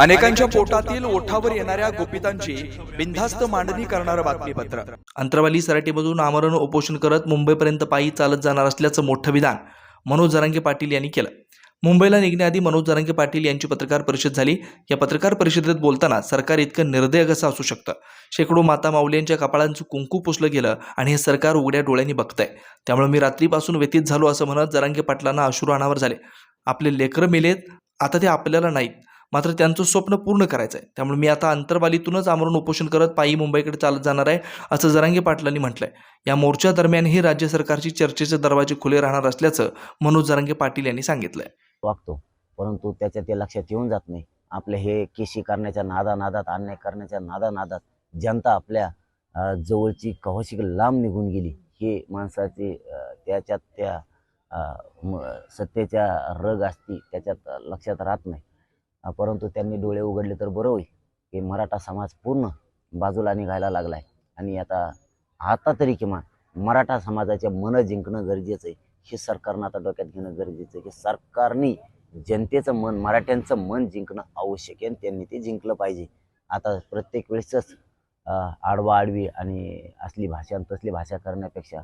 अनेकांच्या पोटातील ओठावर येणाऱ्या गोपितांची बिनधास्त मांडणी करणारं बातमीपत्र. अंतरवाली सराटीमधून आमरण उपोषण करत मुंबईपर्यंत पायी चालत जाणार असल्याचं मोठं विधान मनोज जरांगे पाटील यांनी केलं. मुंबईला निघण्याआधी मनोज जरांगे पाटील यांची पत्रकार परिषद झाली. या पत्रकार परिषदेत बोलताना सरकार इतकं निर्दय कसं असू शकतं. शेकडो माता माऊल्यांच्या कपाळांचं कुंकू पुसलं गेलं आणि हे सरकार उघड्या डोळ्यांनी बघतंय. त्यामुळे मी रात्रीपासून व्यतीत झालो असं म्हणत जरांगे पाटलांना अश्रू अनावर झाले. आपले लेकरं मेलेत आता ते आपल्याला नाहीत. मात्र त्यांचं स्वप्न पूर्ण करायचं आहे. त्यामुळे मी आता अंतरबालीतूनच आमरण उपोषण करत पायी मुंबईकडे चालत जाणार आहे असं जरांगे पाटलांनी म्हटलं आहे या मोर्चा दरम्यानही राज्य सरकारची चर्चेचे दरवाजे खुले राहणार असल्याचं मनोज जरांगे पाटील यांनी सांगितलंय. वागतो. परंतु त्याच्या ते लक्षात येऊन जात नाही. आपले हे केशी करण्याच्या नादा नादात अन्याय करण्याच्या नादा नादात जनता आपल्या जवळची कवाशी लांब निघून गेली. हे माणसाचे त्याच्यात त्या सत्तेच्या रग असती त्याच्यात लक्षात राहत नाही. परंतु त्यांनी डोळे उघडले तर बरं होईल. की मराठा समाज पूर्ण बाजूला निघायला लागला आहे आणि आता आता तरी किमान मराठा समाजाचे मन जिंकणं गरजेचं आहे. हे सरकारनं आता डोक्यात घेणं गरजेचं आहे. की सरकारने जनतेचं मन मराठ्यांचं मन जिंकणं आवश्यक आहे आणि त्यांनी ते जिंकलं पाहिजे. आता प्रत्येक वेळेसच आडवा आडवी आणि असली भाषा आणि तसली भाषा करण्यापेक्षा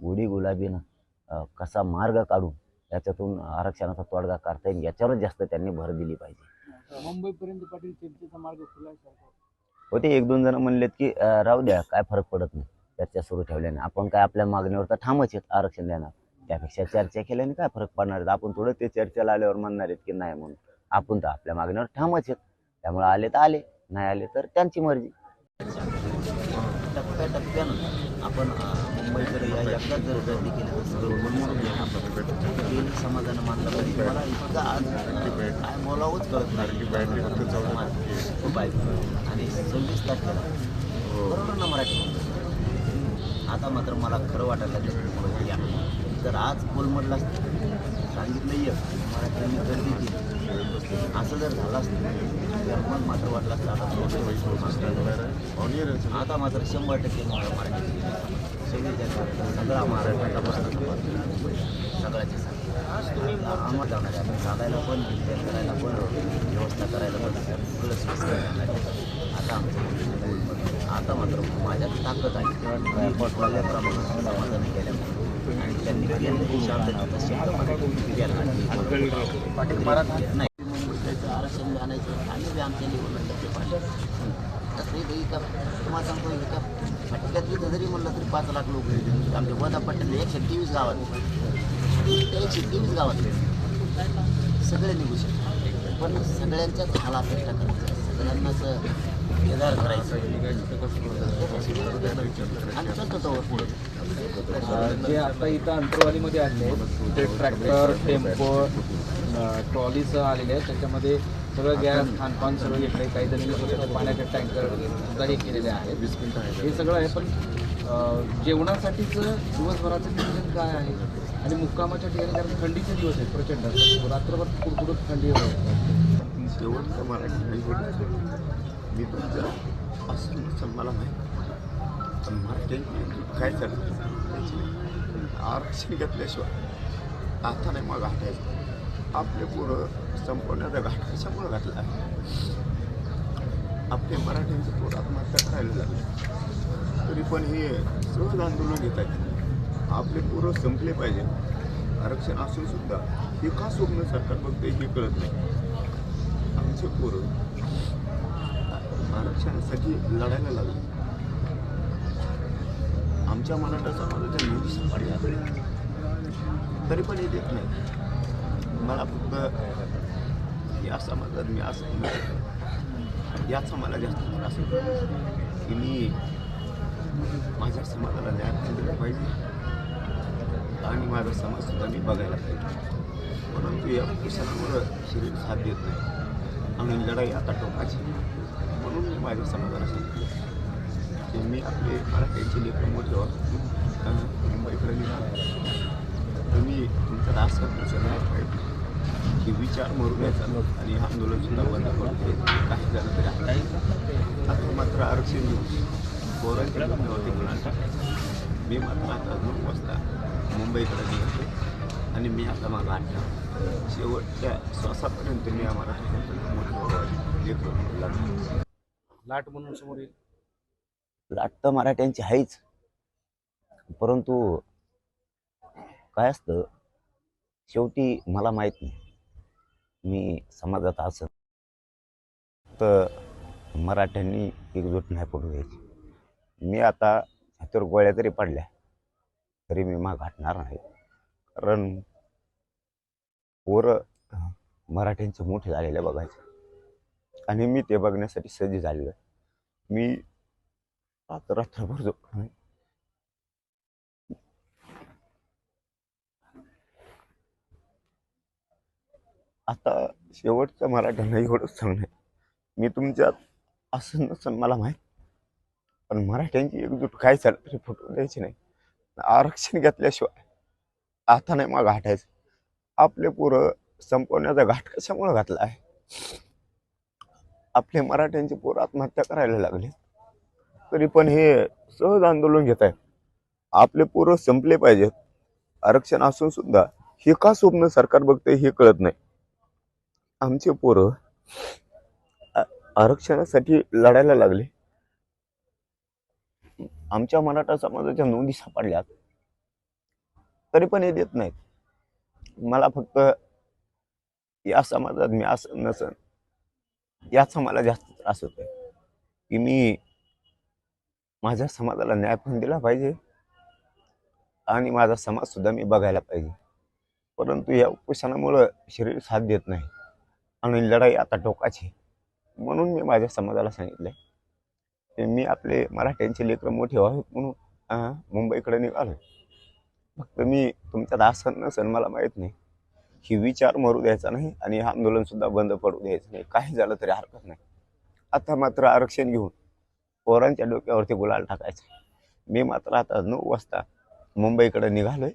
गुढी गुलाबीनं कसा मार्ग काढून याच्यातून आरक्षणाचा तोडगा काढता येईल याच्यावरच जास्त त्यांनी भर दिली पाहिजे. मुंबईपर्यंत पाटील चर्चेचा मार्ग खुला होते एक दोन जण म्हणलेत की अं, राहू द्या काय फरक पडत नाही. चर्चा सुरू ठेवल्याने. आपण काय आपल्या मागणीवर तर ठामच आहेत आरक्षण देणार. त्यापेक्षा चर्चा केल्याने काय फरक पडणार आहेत? आपण थोडं ते चर्चेला आल्यावर म्हणणार आहेत की नाही म्हणून. आपण तर आपल्या मागणीवर ठामच आहेत. त्यामुळे आले तर आले नाही आले तर त्यांची मर्जी. टप्प्याटप्प्यानं आपण मुंबईकडे या एकदाच जर गर्दी केली तर जाईल आपण गेली समाजानं मानलं पाहिजे. मला इतकं आज काय बोलावंच कळत नाही. खूप आहे. आणि सव्वीस तारखेला बरोबर ना मराठी आता मात्र मला खरं वाटायला लागलं जर आज कोलमडला असतं सांगितलं ये मराठ्यांनी गर्दी केली. असं जर झालं असतं तर मग मात्र वाटलं असतं आता मात्र शंभर टक्के मला मराठी सगळी सगळा महाराष्ट्राचा प्रश्न सगळ्याचे आम्हाला जाणार आहे आपण चालायला पण विचार करायला पण व्यवस्था करायला पण सगळं सोयीस्कर आता आमचं आता मात्र माझ्यात ताकद आहे मी प्रमाणात समाधान केल्यामुळे आणि त्यांनी केलं शांत शांततेचं शब्द मराठी पाटील मराठा नाही आरक्षण आणायचं आम्ही बी आमच्या लेवलला टक्के पाहिजे तसंही ते तुम्हाला सांगतो एका फटक्यातली जरी म्हणलं तरी पाच लाख लोक आमच्या गोदा पट्ट्यात एकशे तेवीस गावात एकशे तेवीस गावातले सगळे निघू शकतात. पण सगळ्यांच्याच हाला अपेक्षा करायचं सगळ्यांनाच बेदार करायचं आणि स्वतःवर पुढे जे आता इथं अंतरवालीमध्ये आले ते ट्रॅक्टर टेम्पो ट्रॉलीचं आलेले आहेत. त्याच्यामध्ये सगळं गॅस खानपान सगळं घेतलं आहे काही जणांनी पाण्याचे टँकर सुद्धा हे केलेले आहेत. हे सगळं आहे. पण जेवणासाठीचं दिवसभराचं नियोजन काय आहे? आणि मुक्कामाच्या ठिकाणी कारण थंडीचे दिवस आहेत प्रचंड. रात्रभर कुडकुडत थंडी शेवटचा मराठी नाही मी तुमचं असं मला माहीत पण मराठी काय चालतं आरक्षण घेतल्याशिवाय आता नाही मग घाटायचं आपले पोरं संपवण्याचा घाट कशामुळं घातला आपले मराठ्यांचं पोरं आत्महत्या करायला लागले. तरी पण हे सहज आंदोलन घेत आहेत आपले पोरं संपले पाहिजे. आरक्षण असून सुद्धा हे का स्वप्न सरकार बघते हे कळत नाही. आमचे पोरं आरक्षणासाठी लढायला लागले. आमच्या मराठा समाजाच्या निधी सफारी तरी पण हे देत नाही. मला फक्त या समाजात मी असं याचा मला जास्त मला असं की मी माझ्या समाजाला न्याय दिला पाहिजे. आणि माझा समाजसुद्धा मी बघायला पाहिजे. परंतु या कुशलामुळं शरीर साथ देत नाही. आणि लढाई आता टोकाची. म्हणून मी माझ्या समाजाला सांगितलं की मी आपले मराठ्यांचे लेखन मोठे मुंबईकडे निघाला तुम्ही तुमचा रास नाही पाहिजे की विचार मरूनच आणि आंदोलनसुद्धा बंद करतो काही झालं तरी आता आता मात्र आरक्षण देऊन पोरांचे होते मुलांना मी मात्र आता दोन वाजता मुंबईकडे निघतो आणि मी आता माझा आठवण शेवटच्या श्वासापर्यंत मी आम्हाला लाट म्हणून समोर येईल. लाट तर मराठ्यांची आहेच. परंतु काय असतं शेवटी मला माहीत नाही. मी समाजात असं तर मराठ्यांनी एकजूट नाही पडू द्यायची. मी आता हातावर गोळ्या जरी पडल्या तरी मी मा घाटणार नाही. कारण पोरं मराठ्यांचे मोठे झालेले बघायचे. आणि मी ते बघण्यासाठी सज्ज झालेलो आहे. मी आता रात्रभर झोपलो नाही. आता शेवटचं मराठ्यांना एवढंच सांगणं आहे. मी तुमच्यात असं नसन मला माहीत. पण मराठ्यांची एकजूट काय चालत तरी द्यायची नाही. आरक्षण घेतल्याशिवाय आता नाही मग घाटायचं आपले पोरं संपवण्याचा घाट कशामुळे घातला आहे? आपले मराठ्यांचे पोरं आत्महत्या करायला लागले. तरी पण हे सहज आंदोलन घेत आहे आपले पोरं संपले पाहिजेत. आरक्षण असून सुद्धा हे का स्वप्न सरकार बघतंय हे कळत नाही. आमचे पोरं आरक्षणासाठी लढायला लागले. आमच्या मराठा समाजाच्या नोंदी सापडल्यात तरी पण हे देत नाहीत. मला फक्त या समाजात मी असं नसन याचा मला जास्त त्रास होतो की मी माझ्या समाजाला न्याय पण दिला पाहिजे आणि माझा समाज सुद्धा मी बघायला पाहिजे. परंतु या उपोषणामुळं शरीर साथ देत नाही आणि लढाई आता टोकाची म्हणून मी माझ्या समाजाला सांगितलं आहे मी आपले मराठ्यांचे लेकरं मोठे व्हावेत म्हणून मुंबईकडे निघालो फक्त मी तुमच्यात आसन नसन मला माहीत नाही. ही विचार मरू द्यायचा नाही आणि आंदोलनसुद्धा आंदोलन सुद्धा बंद पडू द्यायचं नाही. काही झालं तरी हरकत नाही. आता मात्र आरक्षण घेऊन पोरांच्या डोक्यावरती गुलाल टाकायचा मी मात्र आता नऊ वाजता मुंबईकडे निघालोय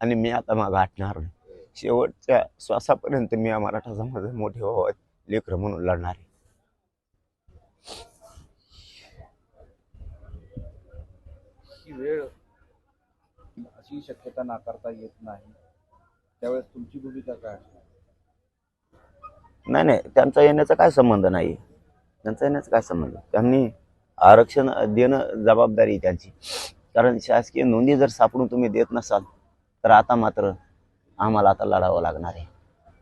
आणि मी आता मागं आटणार नाही. शेवटच्या श्वासापर्यंत मी या मराठा समाज मोठे व्हावं लेकरं म्हणून लढणार आहे. ही वेळ अशी शक्यता नाकारता येत नाही. त्यावेळेस तुमची भूमिका काय असणार? नाही नाही त्यांचा येण्याचा काय संबंध नाही. त्यांचा येण्याचा काय संबंध? त्यांनी आरक्षण देणं जबाबदारी आहे त्यांची. कारण शासकीय नोंदी जर सापडून तुम्ही देत नसाल तर आता मात्र आम्हाला आता लढावं लागणार आहे.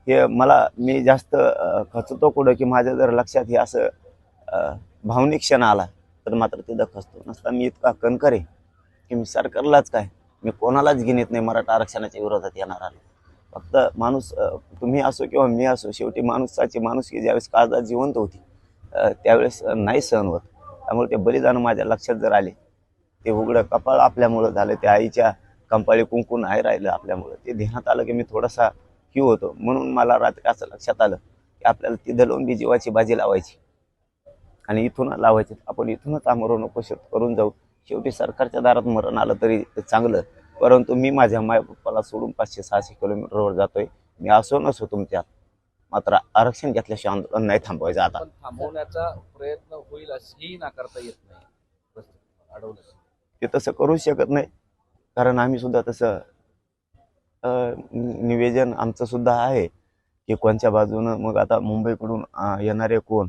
हे मला मी जास्त खचतो कुठं की माझ्या जर लक्षात हे असं भावनिक क्षण आला तर मात्र तिथं खचतो नसता मी इतका कणकर आहे. की मी सरकारलाच काय? मी कोणालाच घेण्यात नाही मराठा आरक्षणाच्या विरोधात येणार आलो. फक्त माणूस तुम्ही असो किंवा मी असो शेवटी माणूसाची माणूस की ज्यावेळेस काळजात जिवंत होती त्यावेळेस नाही सहन होत. त्यामुळे ते बलिदान माझ्या लक्षात जर आले ते उघडं कपाळ आपल्यामुळं झालं त्या आईच्या कंपाळी कुंकू नाही राहिलं आपल्यामुळं ते ध्यानात आलं की मी थोडासा क्यू होतो. म्हणून मला रात्री असं लक्षात आलं की आपल्याला तिथं लावून बी जीवाची बाजी लावायची. आणि इथून लावायची. आपण इथूनच आमरण उपोषित करून जाऊ. शेवटी सरकारच्या दारात मरण आलं तरी चांगलं. परंतु मी माझ्या मायबापाला सोडून पाचशे सहाशे किलोमीटरवर जातोय. मी असो नसो तुमच्यात मात्र आरक्षण घेतल्याशिवाय आंदोलन नाही थांबवायचं आता. थांबवण्याचा प्रयत्न होईल असेही नाकारता येत नाही. अडवलं ते तसं करू शकत नाही. कारण आम्ही सुद्धा तसं निवेदन आमचं सुद्धा आहे की कोणत्या बाजूनं मग आता मुंबईकडून येणारे कोण?